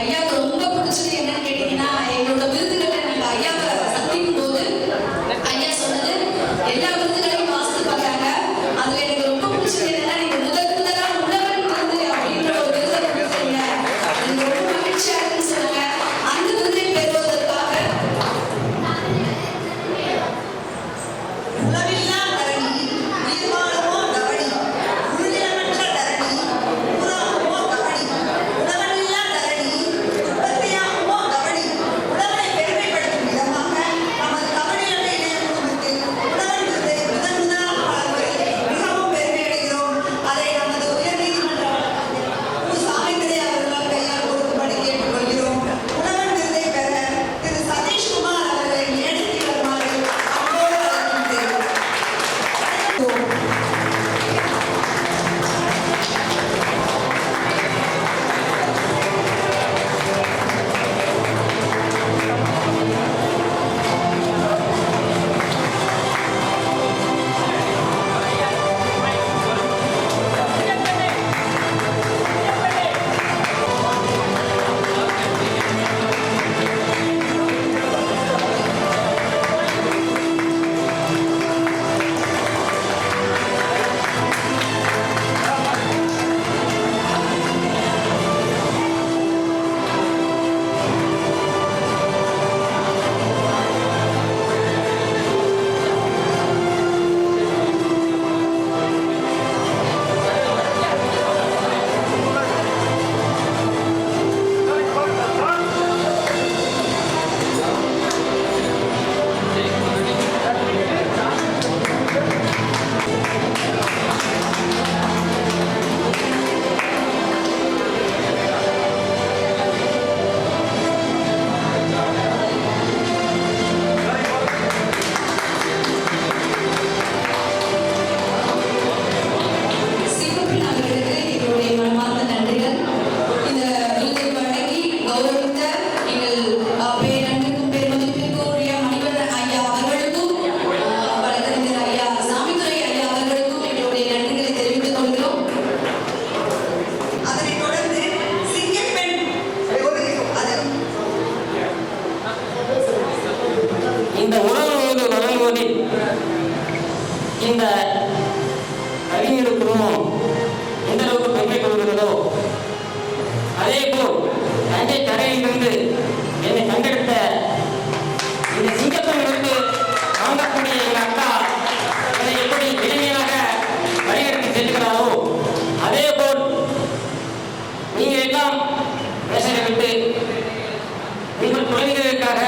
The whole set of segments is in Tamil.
ஐயாவுக்கு ரொம்ப பிடிச்சது என்னன்னு கேட்டீங்கன்னா எங்களோட விருதுகளை நாங்கள் ஐயாவுக்கு இந்த கவிஞருக்கும் எந்த அளவுக்கு பெருமை கொள்கிறதோ அதே போல் தஞ்சை கரையிலிருந்து என்னை கண்டெடுத்த இந்த சிங்கத்திலிருந்து வாங்கக்கூடிய எங்கள் அக்கா என்னை எப்படி எளிமையாக வழிகெடுத்து செல்கிறாரோ அதே போல் நீங்க எல்லாம் பேசுகிற விட்டு உங்கள் குழந்தைகளுக்காக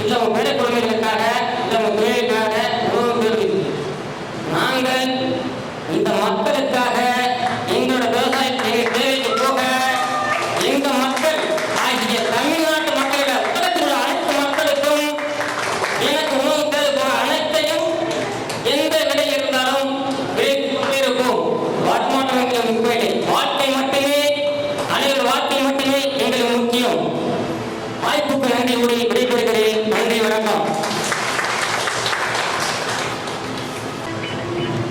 இல்லை உங்கள் மேடை குழந்தைகள் வாய்ப்புக்கு நன்றி கூறி விடைபெறுகிறேன். நன்றி வணக்கம்.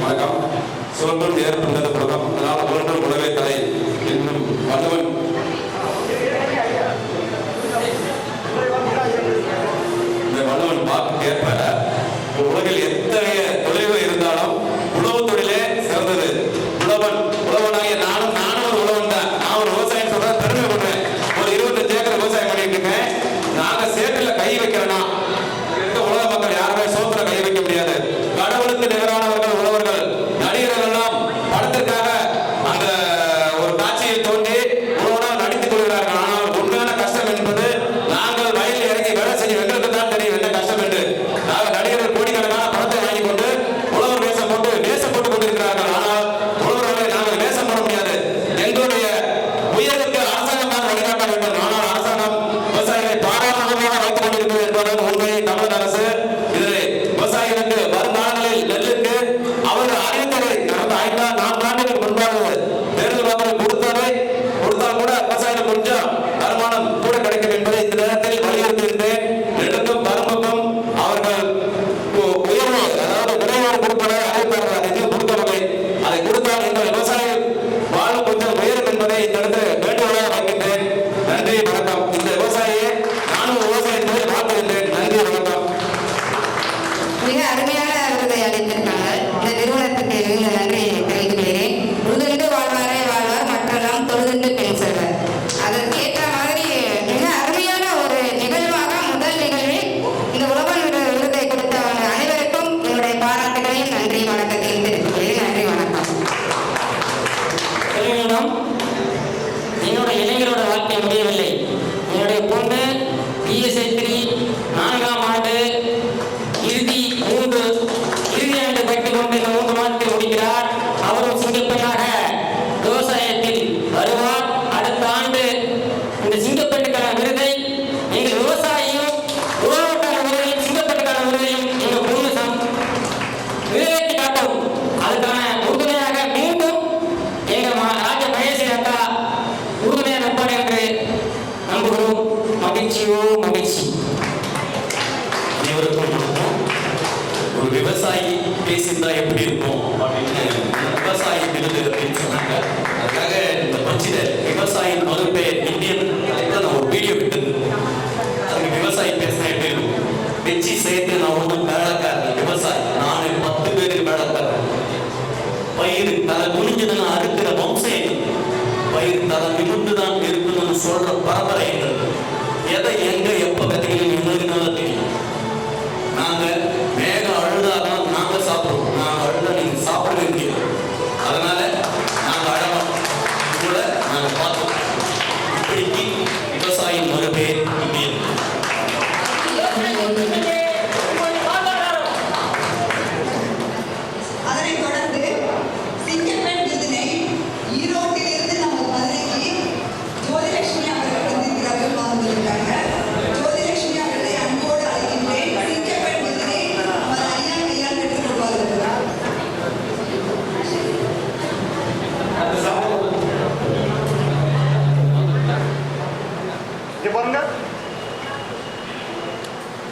வணக்கம். சிவந்தூர் ஏற்பட்ட E dias entre பேச்சு அனைவருக்கும் வணக்கம். ஒரு விவசாயி பேசியிருந்தா எப்படி இருக்கும் அப்படின்னு விவசாயி விருது அப்படின்னு சொன்னாங்க. அதுக்காக இந்த பட்சில விவசாயின் மறுபேர் இந்தியன் அதுக்கு நான் ஒரு வீடியோ விட்டது அதுக்கு விவசாயி பேசினா எப்படி இருக்கும்? வெச்சி சேர்த்து நான் ஒன்றும் வேலைக்காரன் விவசாயி. நானு பத்து பேருக்கு வேலைக்காரன். பயிர் தலை குனிஞ்சது நான் அறுக்கிற வம்சம் எது? பயிர் தலை நிமிர்ந்து தான் இருக்கணும்னு சொல்ற பரம்பரை எங்களுக்கு எதை எங்க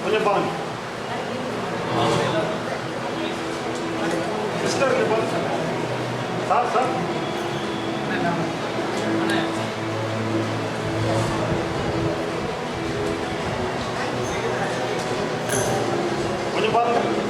கொஞ்சம் பாருங்க. சிஸ்டர் பாருங்க. Sir sir. கொஞ்சம் பாருங்க.